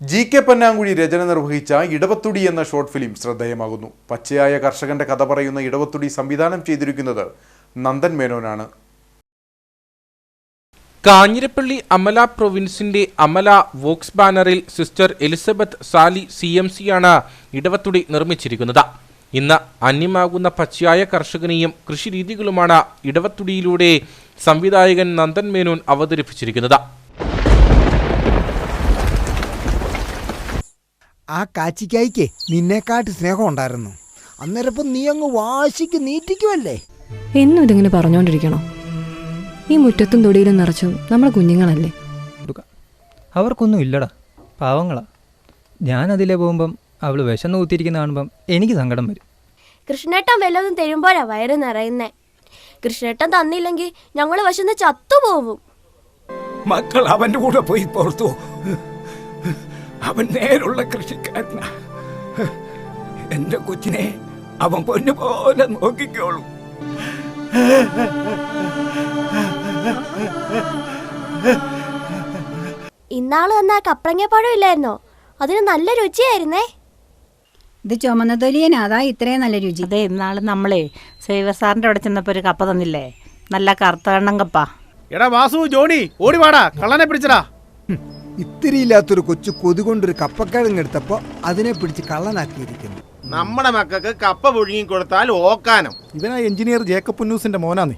G K Pannankuzhi രചന നിർവഹിച്ച ഇടവത്തുടി എന്ന short film ശ്രദ്ധേയമാകുന്നു. പച്ചയായ കർഷകന്റെ കഥ പറയുന്ന ഇടവത്തുടി സംവിധാനം ചെയ്തിരിക്കുന്നത് നന്ദൻ മേനോനാണ്. കാഞ്ഞിരപ്പള്ളി അമല പ്രൊവിൻസിന്റെ അമല വോക്സ് ബാനറിൽ sister Elizabeth Sally C M സിയാണ് ഇടവത്തുടി നിർമ്മിച്ചിരിക്കുന്നത്. ഇന്ന് അന്യമാകുന്ന പച്ചയായ കർഷകനെയും കൃഷിരീതികളുമാണ് ഇടവത്തുടിയിലൂടെ സംവിധായകൻ നന്ദൻ മേനോൻ അവതരിപ്പിച്ചിരിക്കുന്നത്. ആ കാച്ചിക്കായിക്ക് നിന്നെക്കാട്ട് സ്നേഹം ഉണ്ടായിരുന്നു. അന്നേരപ്പം നീ അങ്ങ് വാശിക്ക് നീറ്റിക്കുമല്ലേ എന്നും ഇതിങ്ങനെ പറഞ്ഞുകൊണ്ടിരിക്കണോ ഈ മുറ്റത്തും തൊടിയിലും നിറച്ചും നമ്മളെ കുഞ്ഞുങ്ങളല്ലേ? അവർക്കൊന്നും ഇല്ലടാ. പാവങ്ങളാ. ഞാൻ അതിലെ പോകുമ്പം അവൾ വിശന്ന് കുത്തിയിരിക്കുന്ന കാണുമ്പം എനിക്ക് സങ്കടം വരും. കൃഷ്ണേട്ടൻ വല്ലതും തരുമ്പോഴാ വയറ് നിറയുന്നേ? കൃഷ്ണേട്ടൻ തന്നില്ലെങ്കിൽ ഞങ്ങൾ വശന്ന് ചത്തുപോകും മക്കൾ അവന്റെ കൂടെ പോയി പുറത്തു അവൻ നേരുള്ള കൃഷിക്കാരനാ. എന്റെ കൊച്ചിനെ അവൻ പൊന്നു പോലെ നോക്കിക്കോളൂ. ഇന്നാൾ തന്ന കപ്പളങ്ങ കപ്രങ്ങപ്പഴം ഇല്ലായിരുന്നോ? അതിന് നല്ല രുചിയായിരുന്നേ. ഇത് ചുമന്ന തൊലിയനാ അതാ ഇത്രയും നല്ല രുചി. അതെ ഇന്നാൾ നമ്മളെ സേവർ സാറിന്റെ അവിടെ ചെന്നപ്പോ ഒരു കപ്പ തന്നില്ലേ? നല്ല കറുത്ത കണ്ണം കപ്പ. എടാ വാസു ജോണി ഓടി വാടാ. കള്ളനെ പിടിച്ചടാ. ഇത്തിരി ഇല്ലാത്തൊരു കൊച്ചു കൊതുകൊണ്ടൊരു കപ്പക്കിഴങ്ങ് എടുത്തപ്പോ അതിനെ പിടിച്ച് കള്ളനാക്കിയിരിക്കുന്നു. നമ്മുടെ മക്കൾക്ക് കപ്പ പുഴുങ്ങി കൊടുത്താൽ ഓക്കാനം. ഇവനാ എഞ്ചിനീയർ ജേക്കബ് പുന്നൂസിന്റെ മോനാന്നേ.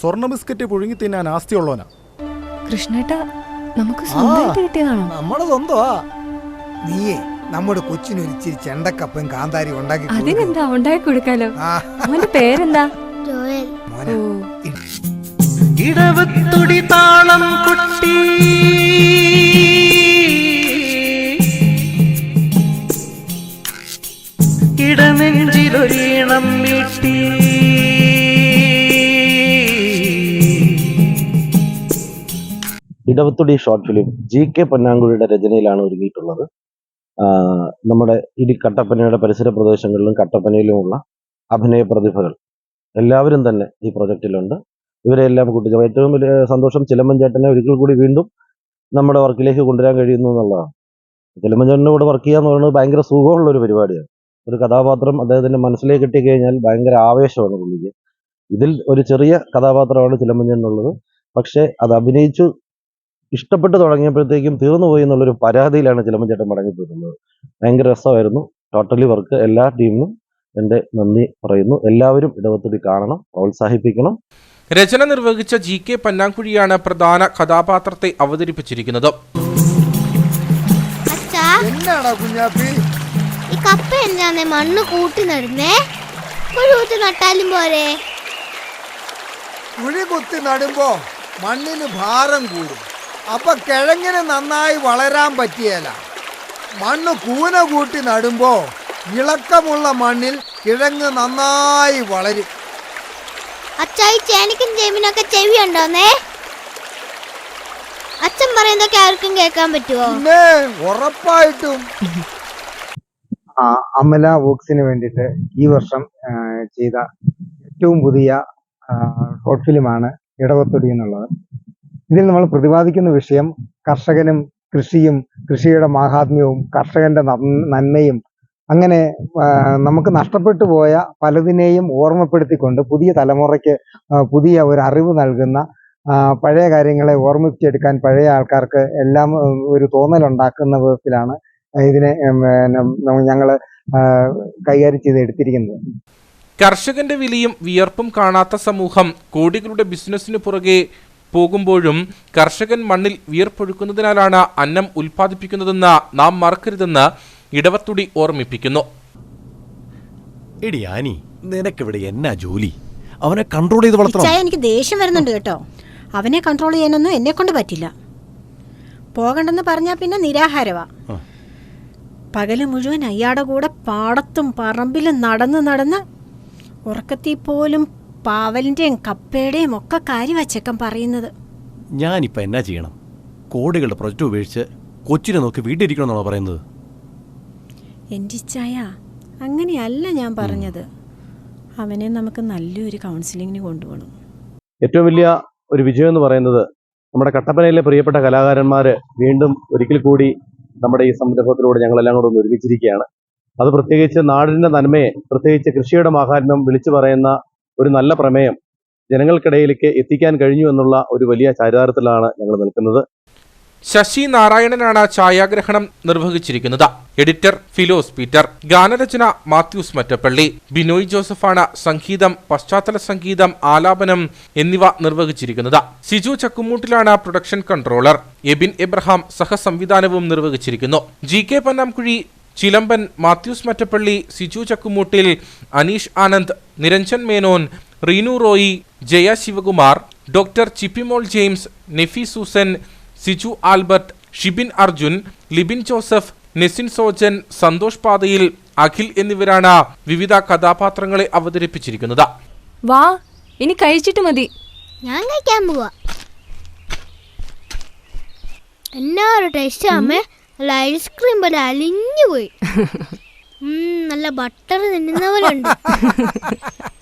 സ്വർണ ബിസ്ക്കറ്റ് പുഴുങ്ങി തിന്നാൻ ആസ്തിയുള്ളവനാ കൃഷ്ണേട്ട നമുക്ക് സ്വന്തമായിട്ട് കിട്ടിയതാണോ? നമ്മുടെ സ്വന്തമാ. നീയേ നമ്മുടെ കൊച്ചിനൊരു ഇച്ചിരി ചെണ്ടക്കപ്പയും കാന്താരി ഉണ്ടാക്കി. അതിനെന്താ ഉണ്ടാക്കി കൊടുക്കാലോ? അവന്റെ പേരെന്താ? ഇടവത്തുടി താളം കൊട്ടി. മീട്ടി Idavathudi short film G K പൊന്നാങ്കുഴിയുടെ രചനയിലാണ് ഒരുങ്ങിയിട്ടുള്ളത്. നമ്മുടെ ഇടി കട്ടപ്പനയുടെ പരിസര പ്രദേശങ്ങളിലും കട്ടപ്പനയിലുമുള്ള അഭിനയ പ്രതിഭകൾ എല്ലാവരും തന്നെ ഈ പ്രൊജക്റ്റിലുണ്ട്. ഇവരെല്ലാം കൂട്ടി ഏറ്റവും വലിയ സന്തോഷം ചിലമ്പൻ ചേട്ടനെ ഒരിക്കൽ കൂടി വീണ്ടും നമ്മുടെ വർക്കിലേക്ക് കൊണ്ടുവരാൻ കഴിയുന്നു എന്നുള്ളതാണ്. ചിലമ്പൻ കൂടെ വർക്ക് ചെയ്യാന്ന് പറയുന്നത് ഭയങ്കര സുഖമുള്ള ഒരു പരിപാടിയാണ്. ഒരു കഥാപാത്രം അദ്ദേഹത്തിന്റെ മനസ്സിലേക്ക് കിട്ടിക്കഴിഞ്ഞാൽ ഭയങ്കര ആവേശമാണ് പുള്ളിക്ക്. ഇതിൽ ഒരു ചെറിയ കഥാപാത്രമാണ് ചിലമ്പൻ എന്നുള്ളത്. പക്ഷേ അത് അഭിനയിച്ചു ഇഷ്ടപ്പെട്ട് തുടങ്ങിയപ്പോഴത്തേക്കും തീർന്നു പോയി എന്നുള്ളൊരു പരാതിയിലാണ് ചിലമ്പൻ ചേട്ടൻ മടങ്ങിപ്പോയിട്ടുള്ളത്. ഭയങ്കര രസമായിരുന്നു. ടോട്ടലി വർക്ക് എല്ലാ ടീമിനും എന്റെ നന്ദി പറയുന്നു. എല്ലാവരും ഇടവത്തടി കാണണം പ്രോത്സാഹിപ്പിക്കണം. രചന നിർവഹിച്ച ജി കെ പന്നാങ്കുഴിയാണ് പ്രധാന കഥാപാത്രത്തെ അവതരിപ്പിച്ചിരിക്കുന്നത്. ഈ കപ്പ എന്താണ് മണ്ണ് കൂട്ടി നടുന്നേ. കുഴൂത്ത് നട്ടാലും പോരെ. കുഴി കുത്തി നടുമ്പോ മണ്ണിന് ഭാരം കൂടും. അപ്പൊ കിഴങ്ങിന് നന്നായി വളരാൻ പറ്റിയല്ല മണ്ണ് കൂന കൂട്ടി നടുമ്പോ ഇളക്കമുള്ള മണ്ണിൽ കിഴങ്ങ് നന്നായി വളരും. അച്ചായി ചേനക്കും ചേമ്പിനൊക്കെ ചെവി ഉണ്ടോന്നേ? അച്ഛൻ പറയുന്നതൊക്കെ ആർക്കും കേൾക്കാൻ പറ്റുമോ ഉറപ്പായിട്ടും അമല വോക്സിന് വേണ്ടിയിട്ട് ഈ വർഷം ചെയ്ത ഏറ്റവും പുതിയ ഷോർട്ട് ഫിലിമാണ് ഇടവത്തൊടി എന്നുള്ളത്. ഇതിൽ നമ്മൾ പ്രതിപാദിക്കുന്ന വിഷയം കർഷകനും കൃഷിയും കൃഷിയുടെ മാഹാത്മ്യവും കർഷകന്റെ നന്മയും അങ്ങനെ നമുക്ക് നഷ്ടപ്പെട്ടു പോയ പലതിനെയും ഓർമ്മപ്പെടുത്തിക്കൊണ്ട് പുതിയ തലമുറയ്ക്ക് പുതിയ ഒരു അറിവ് നൽകുന്ന പഴയ കാര്യങ്ങളെ ഓർമ്മിപ്പിച്ചെടുക്കാൻ പഴയ ആൾക്കാർക്ക് എല്ലാം ഒരു തോന്നലുണ്ടാക്കുന്ന വിധത്തിലാണ് ഇതിനെ ഞങ്ങൾ കൈകാര്യം ചെയ്ത് എടുത്തിരിക്കുന്നത്. കർഷകന്റെ വിലയും വിയർപ്പും കാണാത്ത സമൂഹം കോടികളുടെ ബിസിനസ്സിന് പുറകെ പോകുമ്പോഴും കർഷകൻ മണ്ണിൽ വിയർപ്പൊഴുക്കുന്നതിനാലാണ് അന്നം ഉൽപ്പാദിപ്പിക്കുന്നതെന്ന് നാം മറക്കരുതെന്ന് ഇടവത്തുടി ഓർമ്മിപ്പിക്കുന്നു. എടി ആനി നിനക്കിവിടെ എന്നാ ജോലി? അവനെ കൺട്രോൾ ചെയ്ത് വളർത്തണം. എനിക്ക് ദേഷ്യം വരുന്നുണ്ട് കേട്ടോ. അവനെ കൺട്രോൾ ചെയ്യാനൊന്നും എന്നെ കൊണ്ട് പറ്റില്ല. പോകണ്ടെന്ന് പറഞ്ഞാൽ പിന്നെ നിരാഹാരവാ. പകൽ മുഴുവൻ അയാടെ കൂടെ പാടത്തും പറമ്പിലും നടന്ന് നടന്ന് ഉറക്കത്തിൽ പോലും പാവലിന്റെയും കപ്പയുടെയും ഒക്കെ കാര്യം ചെക്കൻ പറയുന്നത്. ഞാനിപ്പോൾ എന്നാ ചെയ്യണം? കോടികളുടെ പ്രൊജക്റ്റ് ഉപേക്ഷിച്ച് കൊച്ചിനെ നോക്കി വീട്ടിലിരിക്കണമെന്നാണോ പറയുന്നത്? എന്റെ ഇച്ചായ അങ്ങനെയല്ല ഞാൻ പറഞ്ഞത്. അവനെ നമുക്ക് നല്ലൊരു കൗൺസിലിങ്ങിന് കൊണ്ടുപോകണം. ഏറ്റവും വലിയ ഒരു വിജയം എന്ന് പറയുന്നത് നമ്മുടെ കട്ടപ്പനയിലെ പ്രിയപ്പെട്ട കലാകാരന്മാർ വീണ്ടും ഒരിക്കൽ കൂടി നമ്മുടെ ഈ സംരംഭത്തിലൂടെ ഞങ്ങളെല്ലാം കൂടെ ഒന്ന് ഒരുമിച്ചിരിക്കുകയാണ്. അത് പ്രത്യേകിച്ച് നാടിന്റെ നന്മയെ പ്രത്യേകിച്ച് കൃഷിയുടെ മാഹാത്മ്യം വിളിച്ചു പറയുന്ന ഒരു നല്ല പ്രമേയം ജനങ്ങൾക്കിടയിലേക്ക് എത്തിക്കാൻ കഴിഞ്ഞു എന്നുള്ള ഒരു വലിയ ചാരിതാർത്ഥത്തിലാണ് ഞങ്ങൾ നിൽക്കുന്നത്. ശശി നാരായണനാണ് ഛായാഗ്രഹണം നിർവഹിച്ചിരിക്കുന്നത്. എഡിറ്റർ ഫിലോസ് പീറ്റർ ഗാനരചന മാത്യൂസ് മറ്റപ്പള്ളി ബിനോയ് ജോസഫാണ് സംഗീതം പശ്ചാത്തല സംഗീതം ആലാപനം എന്നിവ നിർവഹിച്ചിരിക്കുന്നത്. സിജു ചക്കുമൂട്ടിലാണ് പ്രൊഡക്ഷൻ കൺട്രോളർ. എബിൻ എബ്രഹാം സഹസംവിധാനവും നിർവഹിച്ചിരിക്കുന്നു. G K Pannamkuzhi Chilamban Mathews Mattappally Siju Chakkumoottil Aneesh Anand Niranjan Menon Reenu Roy Jaya Sivakumar doctor Chippimol James Nefi Susan Siju Albert Shibin Arjun Libin Joseph Nesin Sojan Santhosh Pathayil Akhil എന്നിവരാണ് വിവിധ കഥാപാത്രങ്ങളെ അവതരിപ്പിച്ചിരിക്കുന്നത്. വാ ഇനി കഴിച്ചിട്ട് മതി. ഞാൻ കഴിക്കാൻ പോവാ. എന്നാ ഒരു ടേസ്റ്റ് അമ്മേ. നല്ല ഐസ്ക്രീം പോലെ അലിഞ്ഞു പോയി. നല്ല ബട്ടർ തിന്നുന്ന പോലെ ഉണ്ട്.